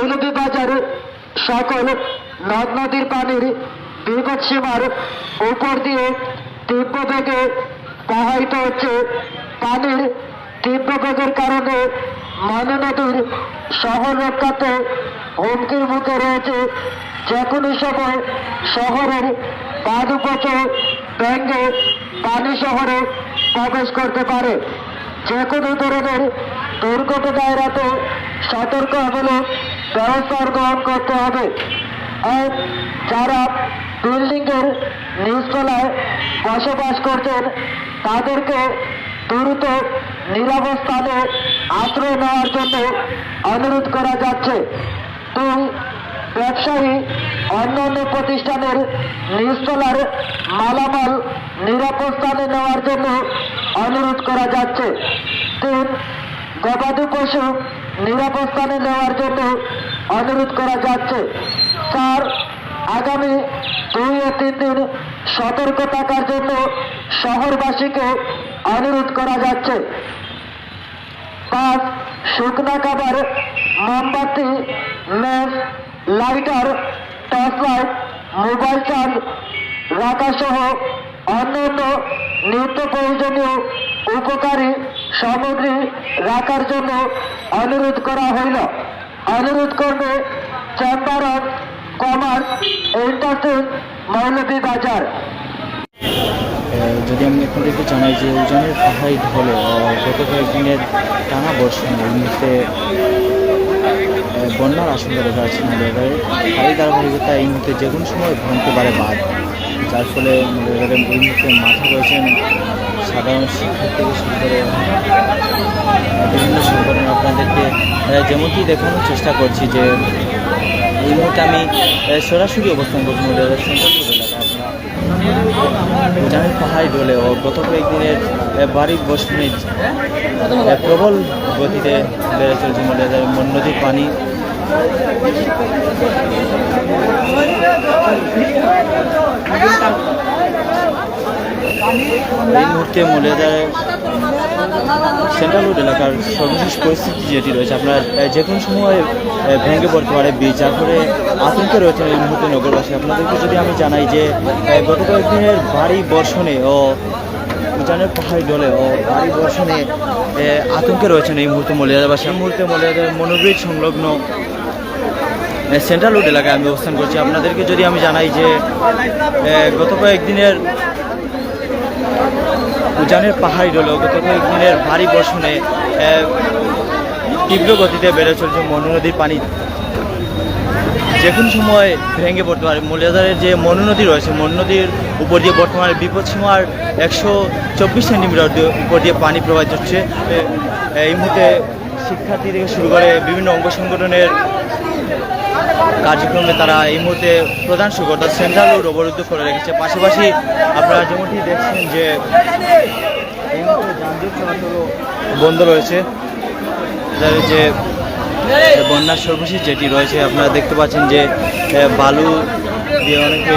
মৌলভীবাজার সকল নদ নদীর পানির বিপদ সীমার উপর দিয়ে তীব্র বেগে প্রবাহিত হচ্ছে। পানির তীব্র বেগের কারণে মনু নদীর শহর রক্ষাতে হুমকির মুখে রয়েছে। যে কোনো সময় শহরের বাদুপচে ব্যাঙ্গে পানি শহরে প্রবেশ করতে পারে। যে কোনো ধরনের দুর্ঘটনা এড়াতে সতর্কমূলক ব্যবস্থা গ্রহণ করতে হবে। আর যারা বিল্ডিংয়ের নিচতলায় বসবাস করছেন, তাদেরকে দ্রুত নিরাবস্থানে আশ্রয় নেওয়ার জন্য অনুরোধ করা যাচ্ছে। দুই ব্যবসায়ী অন্যান্য প্রতিষ্ঠানের নিচতলার মালামাল নিরাপদ স্থানে নেওয়ার জন্য অনুরোধ করা যাচ্ছে। তিন গবাদি পশু নিরাপদ স্থানে নেওয়ার জন্য অনুরোধ করা যাচ্ছে। চার আগামী দুই ও তিন দিন সতর্ক থাকার জন্য শহরবাসীকে অনুরোধ করা যাচ্ছে। পাঁচ, শুকনা খাবার, মোমবাতি match lighter, torch light, mobile charge রাখা সহ অন্যান্য নিত্য প্রয়োজনীয় উপকারী সামগ্রী রাখার জন্য অনুরোধ করা হইল। অনুরোধ করবে chamber of commerce industries Moulvi Bazar যদি আমি আপনাদেরকে জানাই যে উজানের পাহাড়ি ঢলে গত কয়েকদিনের টানা বর্ষণ, এই মুহূর্তে বন্যার আশঙ্কা দেখা যাচ্ছে মূল্যবাজারে তারই ধারাবাহিকতা এই মুহূর্তে যে কোনো সময় ভাঙতে পারে বাদ যার ফলে এই মুহূর্তে মাঠে রয়েছেন সাধারণ শিক্ষার্থী থেকে শুরু করে বিভিন্ন সংগঠন আপনাদেরকে যেমনটি দেখানোর চেষ্টা করছি যে এই মুহূর্তে আমি সরাসরি অবস্থান করছি সেন্ট্রাল রোড এলাকায়। উজানের পাহাড়ি ডলে ও গত কয়েকদিনের বাড়ির এ, প্রবল গতিতে বেড়ে চলছে মন নদীর পানি। এই মুহূর্তে মূল্যবাজারে সেন্ট্রাল রোড এলাকার সর্বশেষ পরিস্থিতি যেটি রয়েছে, আপনার যে কোনো সময় ভেঙে পড়তে পারে বীজ যার ফলে আতঙ্কে রয়েছেন এই মুহূর্তে নগরবাসী। আপনাদেরকে যদি আমি জানাই যে গত কয়েকদিনের ভারী বর্ষণে ও উজানের পাহাড়ি ডলে ও ভারী বর্ষণে আতঙ্কে রয়েছেন এই মুহূর্তে মলিয়াদাবাসী এই মুহূর্তে মলিয়াদার মনোব্রিজ সংলগ্ন সেন্ট্রাল রোড এলাকায় আমি অবস্থান করছি। আপনাদেরকে যদি আমি জানাই যে গত কয়েকদিনের উজানের পাহাড়ি ডলে গত কয়েকদিনের ভারী বর্ষণে তীব্র গতিতে বেড়ে চলছে মনু নদীর পানি। যে কোনো সময় ভেঙে পড়তে পারে। যে মনু নদী রয়েছে, মনু নদীর উপর দিয়ে বর্তমানে বিপদসীমার একশো চব্বিশ সেন্টিমিটার উপর দিয়ে পানি প্রবাহিত হচ্ছে। এই মুহূর্তে শিক্ষার্থী থেকে শুরু করে বিভিন্ন অঙ্গ সংগঠনের কার্যক্রমে তারা এই মুহূর্তে প্রধান শুক অর্থাৎ সেন্ট্রাল রোড অবরুদ্ধ করে রেখেছে। পাশাপাশি আপনারা যেমনটি দেখছেন যে এই মুহূর্তে যানজট বন্ধ রয়েছে। যে বন্যার সর্বশেষ যেটি রয়েছে, আপনারা দেখতে পাচ্ছেন যে বালু দিয়ে অনেকে